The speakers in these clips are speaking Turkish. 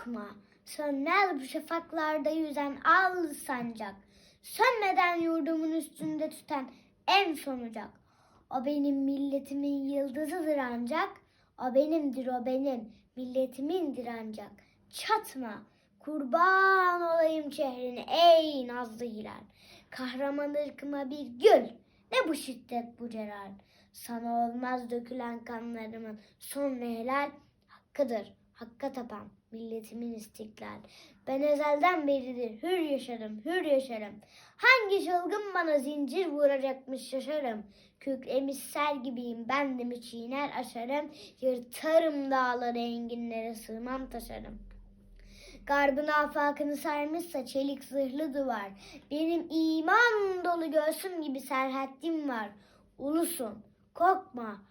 korkma. Sönmez bu şafaklarda yüzen al sancak. Sönmeden yurdumun üstünde tüten en sonucak. O benim milletimin yıldızıdır ancak. O benimdir o benim milletimindir ancak. Çatma kurban olayım şehrine ey nazlı hilal. Kahraman ırkıma bir gül ne bu şiddet bu celal. Sana olmaz dökülen kanlarımın son helal hakkıdır. Hakka tapan milletimin istiklal. Ben ezelden beridir hür yaşarım, hür yaşarım. Hangi çılgın bana zincir vuracakmış şaşarım. Kükremiş sel gibiyim ben de mi çiğner aşarım. Yırtarım dağları enginlere sığmam taşarım. Garbın afakını sarmışsa çelik zırhlı duvar. Benim iman dolu göğsüm gibi serhattim var. Ulusun, korkma.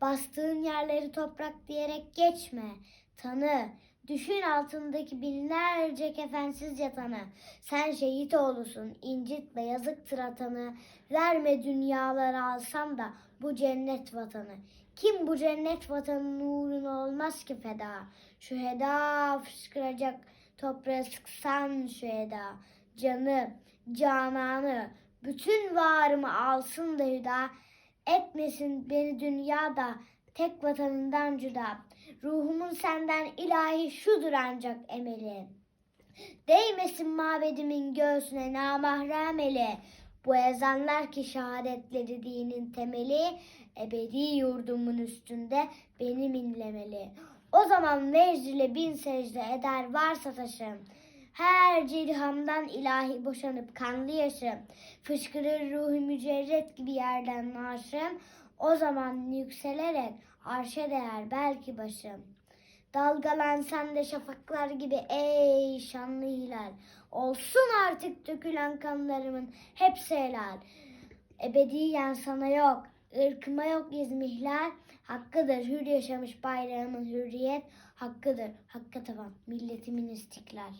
Bastığın yerleri toprak diyerek geçme. Tanı. Düşün altındaki binlerce kefensiz yatanı. Sen şehit oğlusun, incitme yazıktır atanı. Verme dünyaları alsam da bu cennet vatanı. Kim bu cennet vatanın uğruna olmaz ki feda. Şu heda fışkıracak toprağa sıksan şu heda. Canı, cananı, bütün varımı alsın da hüda. Etmesin beni dünyada tek vatanından cüda. Ruhumun senden ilahi şudur ancak emeli. Değmesin mabedimin göğsüne namahrem eli. Bu ezanlar ki şehadetleri dinin temeli. Ebedi yurdumun üstünde benim inlemeli. O zaman vecd ile bin secde eder varsa taşım. Her cirhamdan ilahi boşanıp kanlı yaşım. Fışkırır ruhu mücerret gibi yerden naşım. O zaman yükselerek arşa değer belki başım. Dalgalansan da şafaklar gibi ey şanlı hilal. Olsun artık dökülen kanlarımın hepsi helal. Ebediyen sana yok, ırkıma yok izmihlal. Hakkıdır hür yaşamış bayrağımın hürriyet. Hakkıdır, hakka tavan milletimin istiklal.